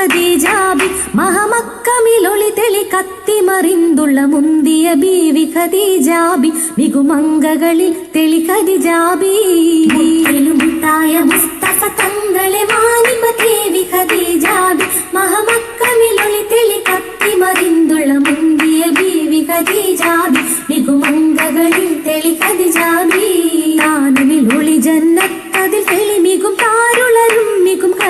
ഖദീജാബി മഹമക്കമിലൊളി തെളി കത്തിമറിന്തുള്ള മുന്തിയ ബീവി ഖദീജാബി മികുമങ്കകളിൽ തെളി ഖദീജാബി തങ്ങളെ ദേവി ഖദീജാബി മഹമക്കമിലൊളി തെളി കത്തിമറിന്തുള്ള മുന്തിയ ബീവി ഖദീജാബി തെളി ഖദീജാബി തെളിമികും താരുളരും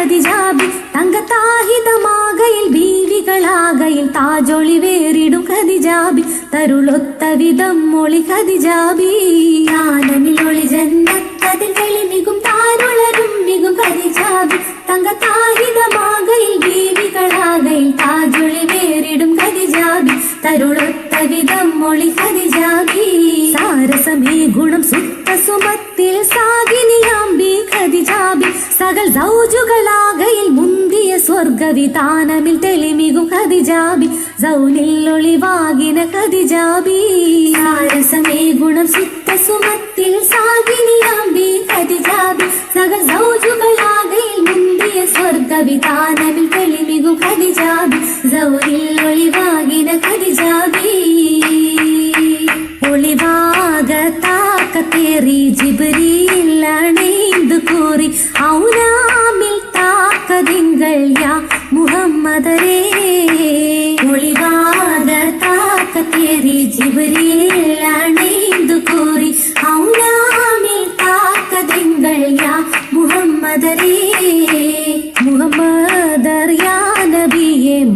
മികും ഖദീജാബി തങ്കത്താഹിതമാകയിൽ ബീവികളാകയിൽ താജൊളി വേറിടും ഖദിജാബി തരുളൊത്ത വിധം മൊളി ഖദിജാബി താനമിൽ ഒളി ജന്നത്തതിൽ തെളിമികും താരുളരും മികും ഖദിജാബി തങ്കത്താഹിതമാകയിൽ ബീവികളാകയിൽ താജൊളി വേറിടും ഖദിജാബി തരുളൊത്ത വിധം മൊളി ഖദിജാബി സാരസമേ ഗുണം സുത്ത സുമത്തിൽ ഖദിജാബി സകൽ സൗജുകളാകയിൽ മുന്തിയ സ്വർഗവിധാനമിൽ തെളിമികും ഖദിജാബി. സൗനിൽ ഒളിവാകിന ഖദിജാബി. സാരസമേ ഗുണം സുത്ത സുമത്തിൽ സാഗിനിയാമ്പി ഖദിജാബി. സകൽ സൗജുകളാകയിൽ മുന്തിയ സ്വർഗവിധാനമിൽ തെളിമികും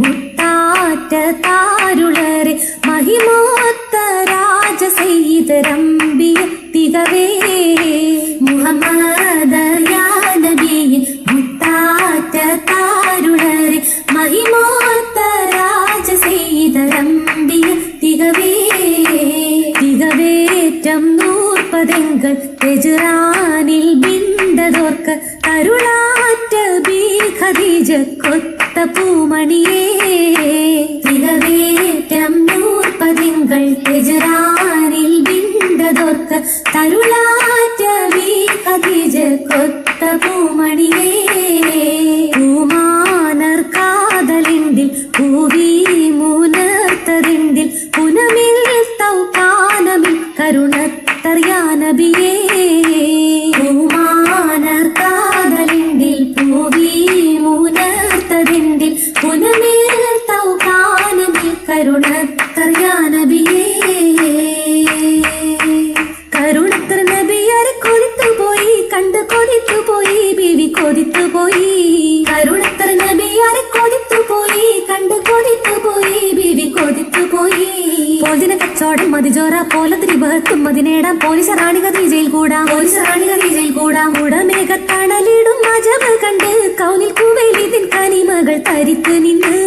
മുത്താറ്റ താരുളരെ മഹിമോത്ത രാജ സയ്യിദരംബിയ തികവേ. മുഹമ്മദറിയാ നബിയെ മുത്താറ്റ താരുളരെ മഹിമോത്ത രാജ സയ്യിദരംബിയ തികവേ. തികവേറ്റം നൂർപ്പതെങ്കൾ തെജുറാനിൽ ബിന്ദതോർക്ക് കരുളാറ്റ ബീ ഖദീജ കൊത്ത പൂമണിയേ തികവേറ്റം നൂർപ്പതിങ്കൾ തെജുറാനിൽ ബിണ്ടതോർക്ക് കരുളാറ്റ ബീ ഖദീജ കൊത്ത പൂമണിയേ പൂമാനർ കാതലിണ്ടിൽ പൂവി മൂനർത്തതിണ്ടിൽ പുനമിൽ തൗകാനമിൽ കരുണത്തറിയാനബിയേ. തൗകാനമിൽ കരുണത്തറിയാനബിയേ കരുണത്തർ നബിയാരെ കൊതിത്തു പോയി കണ്ട് കൊതിത്തു പോയി ബീവി കൊതിത്തു പോയി കരുണത്തർ നബിയാരെ കൊതിത്തു പോയി കണ്ട് കൊതിത്തു പോയി ബീവി കൊതിത്തു പോയി കച്ചോടം മതിജോറ പോലത്തിരി ബഹത്തും മതിനേടാം പോലീസ് റാണി കതീജയിൽ കൂടാം പോലീസ് റാണി കതീജയിൽ കൂടാം ഉടമേഘത്തണലിടും അജബ് കണ്ട് കൗനിൽ കുവൈലിതിൻ കനിമകൾ തരിത്ത് നിന്ന്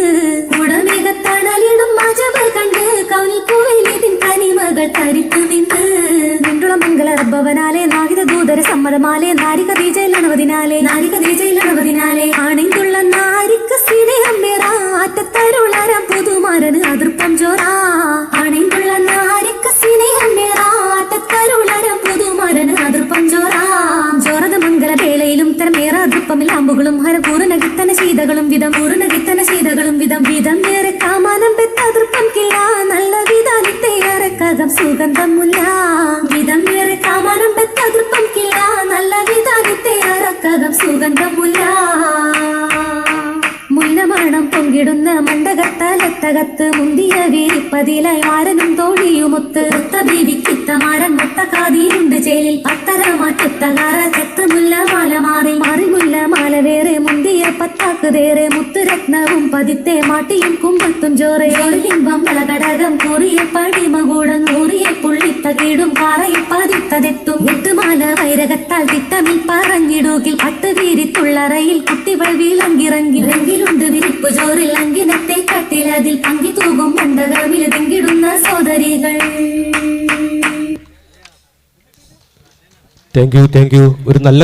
മംഗള നാഹിത ദൂതര സമ്മതമാലെ നാരിക ദീജയിലണവതിനാലെ നാരിക ദീജയിലണവതിനാലെ ആണിന്തുള്ള നാരിക്ക് സ്നേഹം വേറ ആറ്റത്തരുളാരം പുതുമാരന് അതിർപ്പം ജോറ ആണിന്തുള്ള നാരിക്ക് സ്നേഹം വേറ ആറ്റത്തരുളാരം പുതുമാരന് അതിർപ്പം ജോറ ജോറത മംഗള വേളയിലും തരമേറ അതിർപ്പമിൽ അമ്പുകളും ഹരപൂർണ കിത്തന ശീതകളും വിധം പൂർണ കിത്തന ശീതകളും വിധം വിധം ഏറെ കാമാനം പെത്ത അതിർപ്പം കില്ല നല്ല വിധാനത്തെ ഏറെ സുഗന്ധം മുല്ല മുല്ല. മുല്ലമണം പൊങ്കിടുന്ന മണ്ടകത്തലത്തകത്ത് മുന്തിയ വീരിപ്പതിലായി ആരനും തോഴിയുമൊത്ത് ഒത്ത ബീവിക്കിത്തമാരൻ മൊത്ത കാതിയിലുണ്ട് പത്തര മാറ്റുത്തകാര ചെത്ത് മുല്ല മാല മാറി മാറി മുല്ല മാല വേറെ മുന്തിയ പത്താക്കുതേറെ മുത്തുരത്നവും പതിത്തെ മാട്ടിയും കുമ്പത്തും ിംബം വളകടകം കൂറിയ പടിമകൂടം കൂറിയ പുള്ളിത്തകീടും പാറയിൽ പതിത്തതെത്തും എട്ടുമാല വൈരകത്താൽ തിട്ടമിൽ പറഞ്ഞിടുകിൽ പത്ത് വീരിത്തുള്ളറയിൽ കുട്ടികൾ വീലങ്കിറങ്ങി രംഗിലുണ്ട് വിരിപ്പ് ചോറിൽ അങ്കിനത്തെ കട്ടിലതിൽ പങ്കി തൂകും മണ്ടകമിൽ തിങ്കിടുന്ന സോദരികൾ. താങ്ക് യു താങ്ക് യു ഒരു നല്ല